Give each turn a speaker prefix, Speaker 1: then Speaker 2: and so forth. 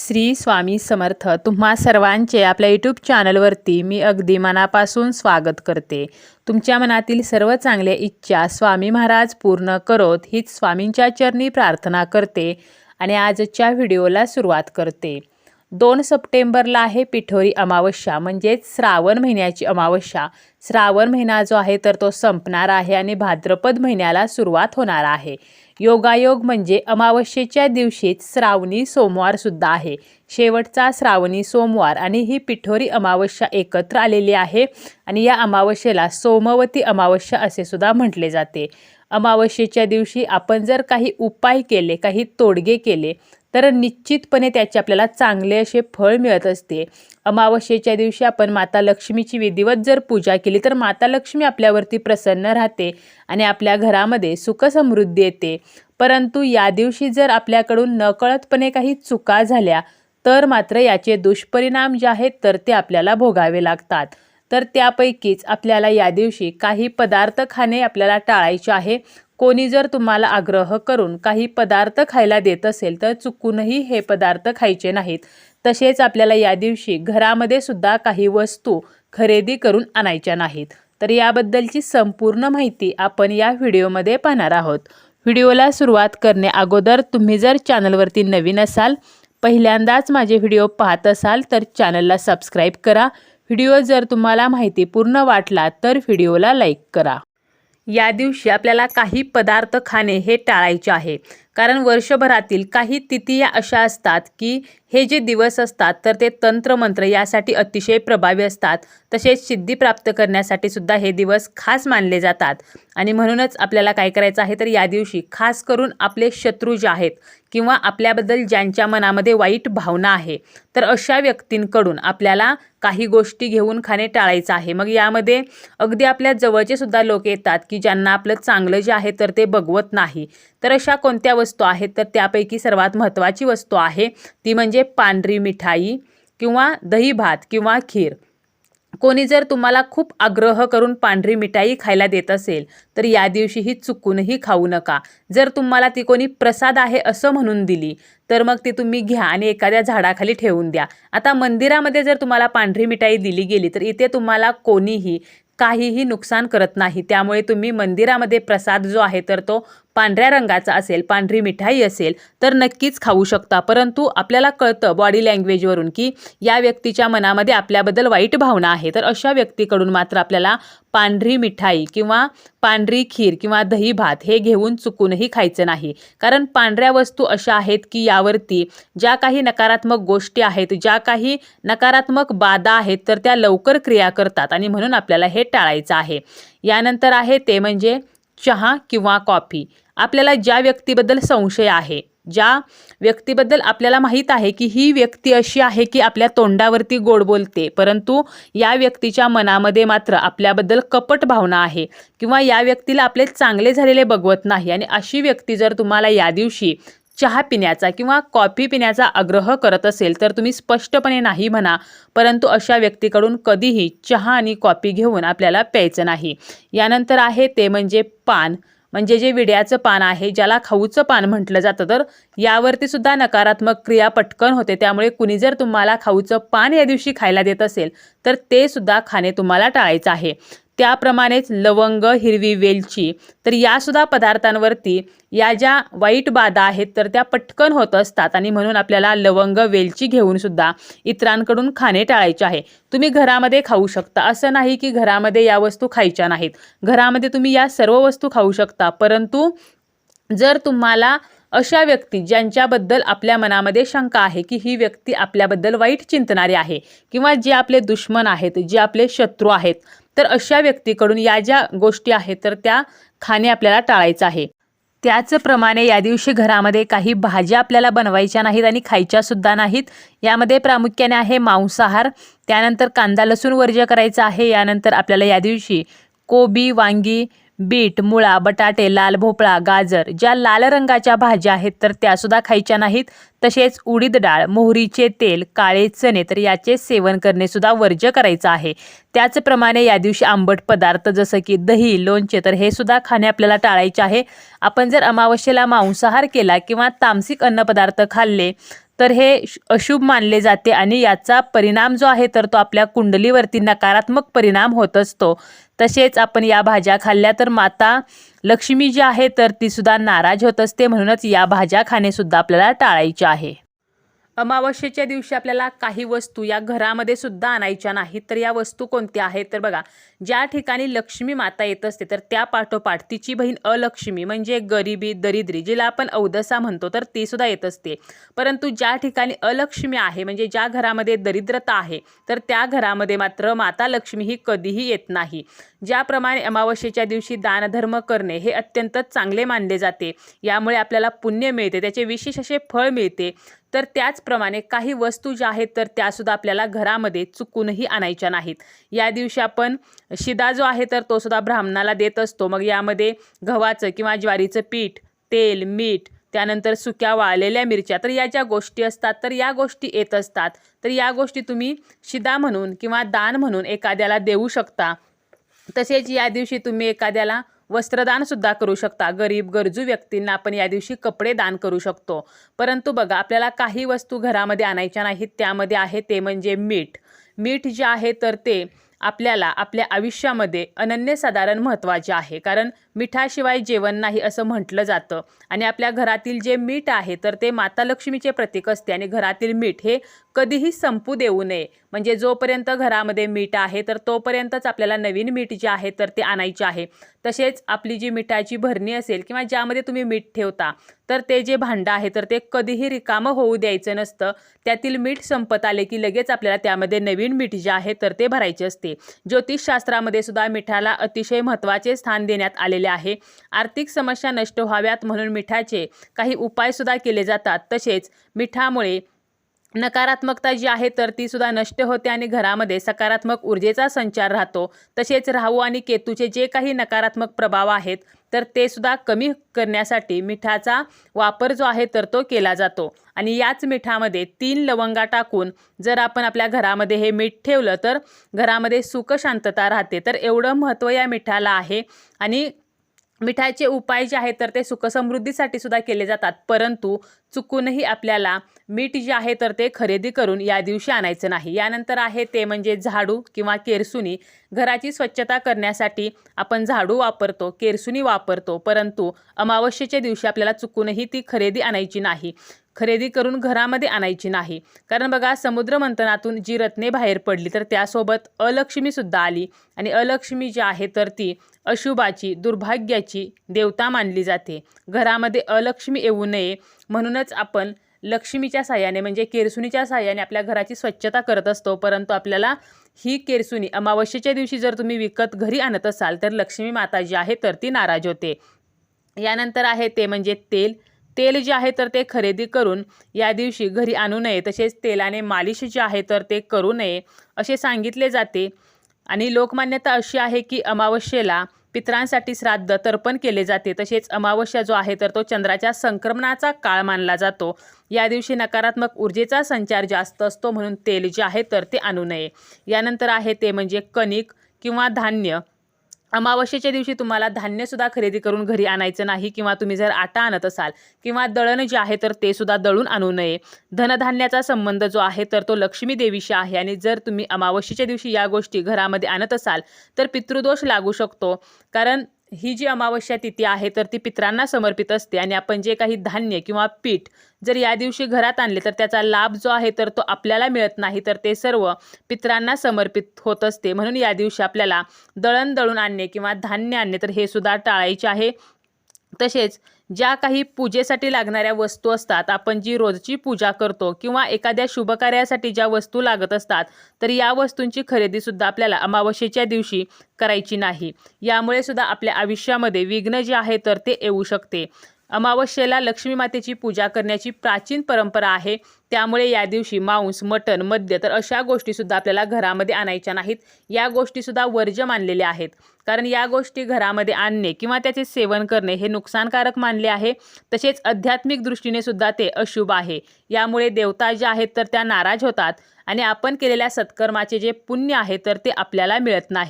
Speaker 1: श्री स्वामी समर्थ. तुम्हा सर्वांचे आपल्या यूट्यूब चॅनलवरती मी अगदी मनापासून स्वागत करते. तुमच्या मनातील सर्व चांगल्या इच्छा स्वामी महाराज पूर्ण करोत हीच स्वामींच्या चरणी प्रार्थना करते आणि आजच्या व्हिडिओला सुरुवात करते. दोन सप्टेंबरला आहे पिठोरी अमावस्या म्हणजेच श्रावण महिन्याची अमावस्या. श्रावण महिना जो आहे तर तो संपणार आहे आणि भाद्रपद महिन्याला सुरुवात होणार आहे. योगायोग म्हणजे अमावस्येच्या दिवशीच श्रावणी सोमवारसुद्धा आहे. शेवटचा श्रावणी सोमवार आणि ही पिठोरी अमावस्या एकत्र आलेली आहे आणि या अमावस्येला सोमवती अमावस्या असे सुद्धा म्हटले जाते. अमावस्येच्या दिवशी आपण जर काही उपाय केले काही तोडगे केले तर निश्चितपणे त्याचे आपल्याला चांगले असे फळ मिळत असते. अमावस्येच्या दिवशी आपण माता लक्ष्मीची विधिवत जर पूजा केली तर माता लक्ष्मी आपल्यावरती प्रसन्न राहते आणि आपल्या घरामध्ये सुखसमृद्धी येते. परंतु या दिवशी जर आपल्याकडून नकळतपणे काही चुका झाल्या तर मात्र याचे दुष्परिणाम जे आहेत तर ते आपल्याला भोगावे लागतात. तर त्यापैकीच आपल्याला या दिवशी काही पदार्थ खाणे आपल्याला टाळायचे आहे. कोणी जर तुम्हाला आग्रह करून काही पदार्थ खायला देत असेल तर चुकूनही हे पदार्थ खायचे नाहीत. तसेच आपल्याला या दिवशी घरामध्ये सुद्धा काही वस्तू खरेदी करून आणायच्या नाहीत. तर याबद्दलची संपूर्ण माहिती आपण या व्हिडिओमध्ये पाहणार आहोत. व्हिडिओला सुरुवात करणे अगोदर तुम्ही जर चॅनलवरती नवीन असाल पहिल्यांदाच माझे व्हिडिओ पाहत असाल तर चॅनलला सबस्क्राईब करा. व्हिडिओ जर तुम्हाला माहिती पूर्ण वाटला तर व्हिडिओला लाईक करा. या दिवशी आपल्याला काही पदार्थ खाणे हे टाळायचे आहे. कारण वर्षभरातील काही तिथी या अशा असतात की हे जे दिवस असतात तर ते तंत्रमंत्र यासाठी अतिशय प्रभावी असतात. तसेच सिद्धी प्राप्त करण्यासाठी सुद्धा हे दिवस खास मानले जातात. आणि म्हणूनच आपल्याला काय करायचं आहे तर या दिवशी खास करून आपले शत्रू जे आहेत किंवा आपल्याबद्दल ज्यांच्या मनामध्ये वाईट भावना आहे तर अशा व्यक्तींकडून आपल्याला काही गोष्टी घेऊन खाणे टाळायचं आहे. मग यामध्ये अगदी आपल्या जवळचे सुद्धा लोक येतात की ज्यांना आपलं चांगलं जे आहे तर ते बघवत नाही. तर अशा कोणत्या वस्तू आहेत तर त्यापैकी सर्वात महत्त्वाची वस्तू आहे ती म्हणजे पांढरी मिठाई किंवा दही भात किंवा खीर. कोणी जर तुम्हाला खूप आग्रह करून पांढरी मिठाई खायला देत असेल तर या दिवशी ही चुकूनही खाऊ नका. जर तुम्हाला ती कोणी प्रसाद आहे असं म्हणून दिली तर मग ती तुम्ही घ्या आणि एखाद्या झाडाखाली ठेवून द्या. आता मंदिरामध्ये जर तुम्हाला पांढरी मिठाई दिली गेली तर इथे तुम्हाला कोणीही काहीही नुकसान करत नाही. त्यामुळे तुम्ही मंदिरामध्ये प्रसाद जो आहे तर तो पांढऱ्या रंगाचा असेल पांढरी मिठाई असेल तर नक्कीच खाऊ शकता. परंतु आपल्याला कळतं बॉडी लँग्वेजवरून की या व्यक्तीच्या मनामध्ये आपल्याबद्दल वाईट भावना आहे. तर अशा व्यक्तीकडून मात्र आपल्याला पांढरी मिठाई किंवा पांढरी खीर किंवा दही भात हे घेऊन चुकूनही खायचं नाही. कारण पांढऱ्या वस्तू अशा आहेत की यावरती ज्या काही नकारात्मक गोष्टी आहेत ज्या काही नकारात्मक बाधा आहेत तर त्या लवकर क्रिया करतात आणि म्हणून आपल्याला हे टाळायचं आहे. यानंतर आहे ते म्हणजे चहा किंवा कॉफी. आपल्याला ज्या व्यक्तीबद्दल संशय आहे ज्या व्यक्तीबद्दल आपल्याला माहीत आहे की ही व्यक्ती अशी आहे की आपल्या तोंडावरती गोड बोलते परंतु या व्यक्तीच्या मनामध्ये मात्र आपल्याबद्दल कपट भावना आहे किंवा या व्यक्तीला आपले चांगले झालेले बघवत नाही आणि अशी व्यक्ती जर तुम्हाला या दिवशी चहा पिण्याचा किंवा कॉफी पिण्याचा आग्रह करत असेल तर तुम्ही स्पष्टपणे नाही म्हणा परंतु अशा व्यक्तीकडून कधीही चहा आणि कॉफी घेऊन आपल्याला प्यायचं नाही. यानंतर आहे ते म्हणजे पान. म्हणजे जे विड्याचं पान आहे ज्याला खाऊचं पान म्हटलं जातं तर यावरती सुद्धा नकारात्मक क्रिया पटकन होते. त्यामुळे कुणी जर तुम्हाला खाऊचं पान या दिवशी खायला देत असेल तर ते सुद्धा खाणे तुम्हाला टाळायचं आहे. त्याप्रमाणेच लवंग हिरवी वेलची. तर यासुद्धा पदार्थांवरती या ज्या वाईट बाधा आहेत तर त्या पटकन होत असतात. आणि म्हणून आपल्याला लवंग वेलची घेऊन सुद्धा इतरांकडून खाणे टाळायचे आहे. तुम्ही घरामध्ये खाऊ शकता. असं नाही की घरामध्ये या वस्तू खायच्या नाहीत. घरामध्ये तुम्ही या सर्व वस्तू खाऊ शकता. परंतु जर तुम्हाला अशा व्यक्ती ज्यांच्याबद्दल आपल्या मनामध्ये शंका आहे की ही व्यक्ती आपल्याबद्दल वाईट चिंतणारी आहे किंवा जे आपले दुश्मन आहेत जे आपले शत्रू आहेत तर अशा व्यक्तीकडून या ज्या गोष्टी आहेत तर त्या खाणे आपल्याला टाळायचं आहे. त्याचप्रमाणे या दिवशी घरामध्ये काही भाज्या आपल्याला बनवायच्या नाहीत आणि खायच्या सुद्धा नाहीत. यामध्ये प्रामुख्याने आहे मांसाहार त्यानंतर कांदा लसूण वर्ज्य करायचा आहे यानंतर आपल्याला या दिवशी कोबी वांगी बीट मुळा बटाटे लाल भोपळा गाजर ज्या लाल रंगाच्या भाज्या आहेत तर त्यासुद्धा खायच्या नाहीत. तसेच उडीद डाळ मोहरीचे तेल काळे चणे तर याचे सेवन करणेसुद्धा वर्ज्य करायचं आहे. त्याचप्रमाणे या दिवशी आंबट पदार्थ जसं की दही लोणचे तर हे सुद्धा खाणे आपल्याला टाळायचे आहे. आपण जर अमावस्येला मांसाहार केला किंवा तामसिक अन्नपदार्थ खाल्ले तर हे अशुभ मानले जाते आणि याचा परिणाम जो आहे तर तो आपल्या कुंडलीवरती नकारात्मक परिणाम होत असतो. तसेच आपण या भाज्या खाल्ल्या तर माता लक्ष्मी जी आहे तर ती सुद्धा नाराज होत असते. म्हणूनच या भाज्या खाणेसुद्धा आपल्याला टाळायचे आहे. अमावस्येच्या दिवशी आपल्याला काही वस्तू या घरामध्ये सुद्धा आणायच्या नाहीत. तर या वस्तू कोणत्या आहेत? तर बघा ज्या ठिकाणी लक्ष्मी माता येत असते तर त्या पाठोपाठ तिची बहीण अलक्ष्मी म्हणजे गरिबी दरिद्री जिला आपण अवदसा म्हणतो तर ती सुद्धा येत असते. परंतु ज्या ठिकाणी अलक्ष्मी आहे म्हणजे ज्या घरामध्ये दरिद्रता आहे तर त्या घरामध्ये मात्र माता लक्ष्मी ही कधीही येत नाही. ज्याप्रमाणे अमावस्येच्या दिवशी दानधर्म करणे हे अत्यंत चांगले मानले जाते. यामुळे आपल्याला पुण्य मिळते त्याचे विशेष असे फळ मिळते. तर त्याचप्रमाणे काही वस्तू ज्या आहेत तर त्यासुद्धा आपल्याला घरामध्ये चुकूनही आणायच्या नाहीत. या दिवशी आपण शिदा जो आहे तर तो सुद्धा ब्राह्मणाला देत असतो. मग यामध्ये गव्हाचं किंवा ज्वारीचं पीठ तेल मीठ त्यानंतर सुक्या वाळलेल्या मिरच्या तर या ज्या गोष्टी असतात तर या गोष्टी येत असतात. तर या गोष्टी तुम्ही शिदा म्हणून किंवा दान म्हणून एखाद्याला देऊ शकता. तसेच या दिवशी तुम्ही एखाद्याला वस्त्रदान सुद्धा करू शकता. गरीब गरजू व्यक्तींना आपण या दिवशी कपडे दान करू शकतो. परंतु बघा आपल्याला काही वस्तू घरामध्ये आणायच्या नाहीत त्यामध्ये आहे ते म्हणजे मीठ. मीठ जे आहे तर ते आपल्याला आपल्या आयुष्यामध्ये अनन्यसाधारण महत्त्वाचे आहे. कारण मिठाशिवाय जेवण नाही असं म्हटलं जातं. आणि आपल्या घरातील जे मीठ आहे तर ते माता लक्ष्मीचे प्रतीक असते. आणि घरातील मीठ हे कधीही संपू देऊ नये. म्हणजे जोपर्यंत घरामध्ये मीठ आहे तर तोपर्यंतच आपल्याला नवीन मीठ जे आहे तर ते आणायचे आहे. तसेच आपली जी मिठाची भरणी असेल किंवा ज्यामध्ये तुम्ही मीठ ठेवता तर ते जे भांडं आहे तर ते कधीही रिकामं होऊ द्यायचं नसतं. त्यातील मीठ संपत आले की लगेच आपल्याला त्यामध्ये नवीन मीठ जे आहे तर ते भरायचे असते. ज्योतिषशास्त्रामध्ये सुद्धा मिठाला अतिशय महत्त्वाचे स्थान देण्यात आलेले आहे. आर्थिक समस्या नष्ट व्हाव्यात म्हणून मिठाचे काही उपायसुद्धा केले जातात. तसेच मिठामुळे नकारात्मकता जी आहे तर ती सुद्धा नष्ट होते आणि घरामध्ये सकारात्मक ऊर्जेचा संचार राहतो. तसेच राहू आणि केतूचे जे काही नकारात्मक प्रभाव आहेत तर ते सुद्धा कमी करण्यासाठी मिठाचा वापर जो आहे तर तो केला जातो. आणि याच मिठामध्ये तीन लवंगा टाकून जर आपण आपल्या घरामध्ये हे मीठ ठेवलं तर घरामध्ये सुख शांतता राहते. तर एवढं महत्त्व या मिठाला आहे. आणि मिठाचे उपाय जे आहेत तर ते सुखसमृद्धीसाठी सुद्धा केले जातात. परंतु चुकूनही आपल्याला मीठ जे आहे तर ते खरेदी करून या दिवशी आणायचं नाही. यानंतर आहे ते म्हणजे झाडू किंवा केरसुनी. घराची स्वच्छता करण्यासाठी आपण झाडू वापरतो केरसुनी वापरतो. परंतु अमावस्येच्या दिवशी आपल्याला चुकूनही ती खरेदी आणायची नाही. खरेदी करून घरामध्ये आणायची नाही. कारण बघा समुद्र मंथनातून जी रत्ने बाहेर पडली तर त्यासोबत अलक्ष्मीसुद्धा आली. आणि अलक्ष्मी जी आहे तर ती अशुभाची दुर्भाग्याची देवता मानली जाते. घरामध्ये अलक्ष्मी येऊ नये म्हणूनच आपण लक्ष्मीच्या साह्याने म्हणजे केरसुनीच्या साह्याने आपल्या घराची स्वच्छता करत असतो. परंतु आपल्याला ही केरसुनी अमावस्येच्या दिवशी जर तुम्ही विकत घरी आणत असाल तर लक्ष्मी माता जी आहे तर ती नाराज होते. यानंतर आहे ते म्हणजे तेल. तेल जे आहे तर ते खरेदी करून या दिवशी घरी आणू नये तसेच तेलाने मालिश जे आहे तर ते करू नये असे सांगितले जाते. आणि लोकमान्यता अशी आहे की अमावस्येला पितरांसाठी श्राद्ध तर्पण केले जाते. तसेच अमावस्या जो आहे तर तो चंद्राच्या संक्रमणाचा काळ मानला जातो. या दिवशी नकारात्मक ऊर्जेचा संचार जास्त असतो म्हणून तेल जे आहे तर ते आणू नये. यानंतर आहे ते म्हणजे कणिक किंवा धान्य. अमावस्येच्या दिवशी तुम्हाला धान्यसुद्धा खरेदी करून घरी आणायचं नाही किंवा तुम्ही जर आटा आणत असाल किंवा दळण जे आहे तर ते सुद्धा दळून आणू नये. धनधान्याचा संबंध जो आहे तर तो लक्ष्मी देवीशी आहे आणि जर तुम्ही अमावस्येच्या दिवशी या गोष्टी घरामध्ये आणत असाल तर पितृदोष लागू शकतो. कारण ही जी अमावस्या तिथी आहे तर ती पित्रांना समर्पित असते आणि आपण जे काही धान्य किंवा पीठ जर या दिवशी घरात आणले तर त्याचा लाभ जो आहे तर तो आपल्याला मिळत नाही तर ते सर्व पित्रांना समर्पित होत असते. म्हणून या दिवशी आपल्याला दळण दळून आणणे किंवा धान्य आणणे तर हे सुद्धा टाळायचे आहे. तसेच ज्या काही पूजेसाठी लागणाऱ्या वस्तू असतात आपण जी रोजची पूजा करतो किंवा एखाद्या शुभकार्यासाठी ज्या वस्तू लागत असतात तर या वस्तूंची खरेदीसुद्धा आपल्याला अमावस्येच्या दिवशी करायची नाही. यामुळे सुद्धा आपल्या आयुष्यामध्ये विघ्न जे आहे तर ते येऊ शकते. अमावस्येला लक्ष्मी मातेची पूजा करण्याची प्राचीन परंपरा आहे. त्यामुळे या दिवशी मांस मटण मद्य तर अशा गोष्टीसुद्धा आपल्याला घरामध्ये आणायच्या नाहीत. या गोष्टीसुद्धा वर्ज्य मानलेल्या आहेत. कारण या गोष्टी घरामध्ये आणणे किंवा त्याचे सेवन करणे हे नुकसानकारक मानले आहे. तसेच आध्यात्मिक दृष्टीने सुद्धा ते अशुभ आहे. यामुळे देवता ज्या आहेत तर त्या नाराज होतात आणि आपण केलेल्या सत्कर्माचे जे पुण्य आहे तर ते आपल्याला मिळत नाही.